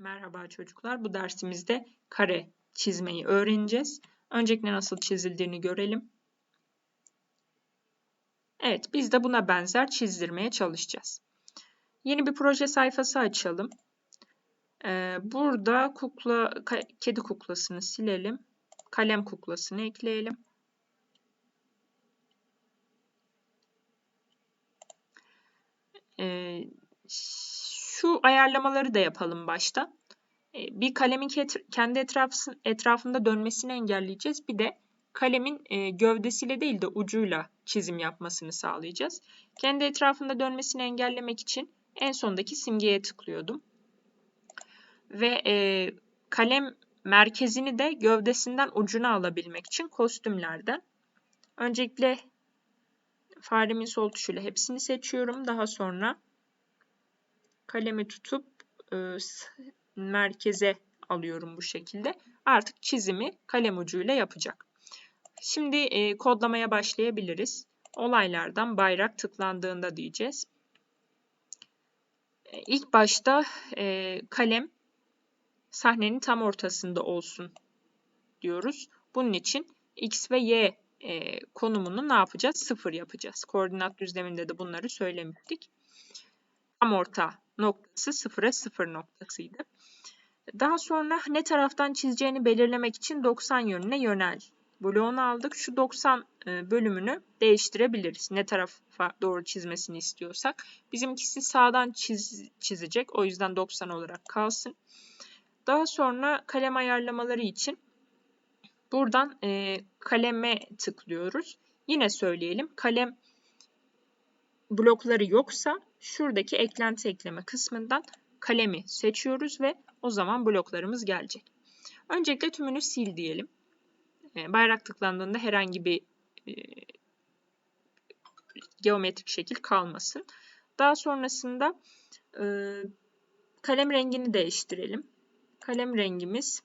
Merhaba çocuklar. Bu dersimizde kare çizmeyi öğreneceğiz. Öncelikle nasıl çizildiğini görelim. Evet, biz de buna benzer çizdirmeye çalışacağız. Yeni bir proje sayfası açalım. Ee, burada kukla, kedi kuklasını silelim. Kalem kuklasını ekleyelim. Ee, şu ayarlamaları da yapalım başta. E, bir kalemin kendi etrafında dönmesini engelleyeceğiz. Bir de kalemin e, gövdesiyle değil de ucuyla çizim yapmasını sağlayacağız. Kendi etrafında dönmesini engellemek için en sondaki simgeye tıklıyordum. Ve e, kalem merkezini de gövdesinden ucuna alabilmek için kostümlerden. Öncelikle faremin sol tuşuyla hepsini seçiyorum. Daha sonra kalemi tutup e, merkeze alıyorum bu şekilde. Artık çizimi kalem ucuyla yapacak. Şimdi e, kodlamaya başlayabiliriz. Olaylardan bayrak tıklandığında diyeceğiz. E, ilk başta e, kalem sahnenin tam ortasında olsun diyoruz. Bunun için x ve y e, konumunu ne yapacağız? Sıfır yapacağız. Koordinat düzleminde de bunları söylemiştik. Tam orta noktası sıfıra sıfır noktasıydı. Daha sonra ne taraftan çizeceğini belirlemek için 90 yönüne yönel bloğunu aldık. Şu 90 e, bölümünü değiştirebiliriz. Ne tarafa doğru çizmesini istiyorsak. Bizimkisi sağdan çiz, çizecek. O yüzden 90 olarak kalsın. Daha sonra kalem ayarlamaları için buradan e, kaleme tıklıyoruz. Yine söyleyelim. Kalem blokları yoksa şuradaki eklenti ekleme kısmından kalemi seçiyoruz ve o zaman bloklarımız gelecek. Öncelikle tümünü sil diyelim. Ee, bayrak tıklandığında herhangi bir e, geometrik şekil kalmasın. Daha sonrasında e, kalem rengini değiştirelim. Kalem rengimiz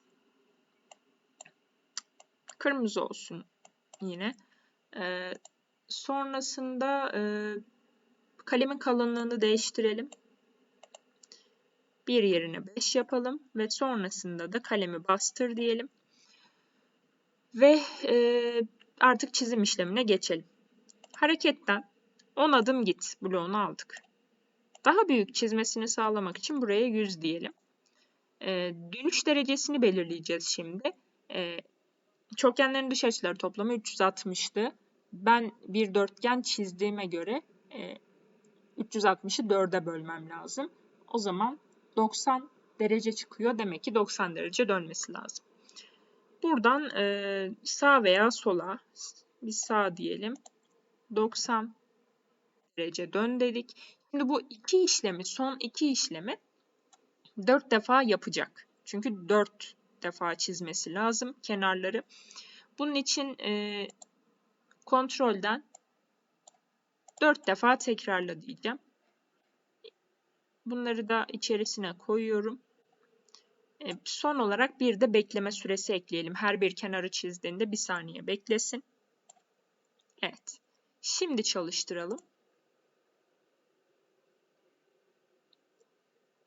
kırmızı olsun yine. E, sonrasında kalemin kalınlığını değiştirelim. Bir yerine 5 yapalım ve sonrasında da kalemi bastır diyelim. Ve e, artık çizim işlemine geçelim. Hareketten 10 adım git bloğunu aldık. Daha büyük çizmesini sağlamak için buraya 100 diyelim. E, dönüş derecesini belirleyeceğiz şimdi. E, çokgenlerin dış açıları toplamı 360'tı. Ben bir dörtgen çizdiğime göre e, 360'ı 4'e bölmem lazım. O zaman 90 derece çıkıyor. Demek ki 90 derece dönmesi lazım. Buradan e, sağ veya sola bir sağ diyelim. 90 derece dön dedik. Şimdi bu iki işlemi, son iki işlemi 4 defa yapacak. Çünkü 4 defa çizmesi lazım kenarları. Bunun için e, kontrolden 4 defa tekrarla diyeceğim. Bunları da içerisine koyuyorum. E, son olarak bir de bekleme süresi ekleyelim. Her bir kenarı çizdiğinde bir saniye beklesin. Evet. Şimdi çalıştıralım.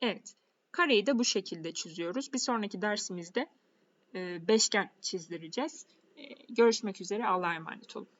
Evet. Kareyi de bu şekilde çiziyoruz. Bir sonraki dersimizde e, beşgen çizdireceğiz. E, görüşmek üzere. Allah'a emanet olun.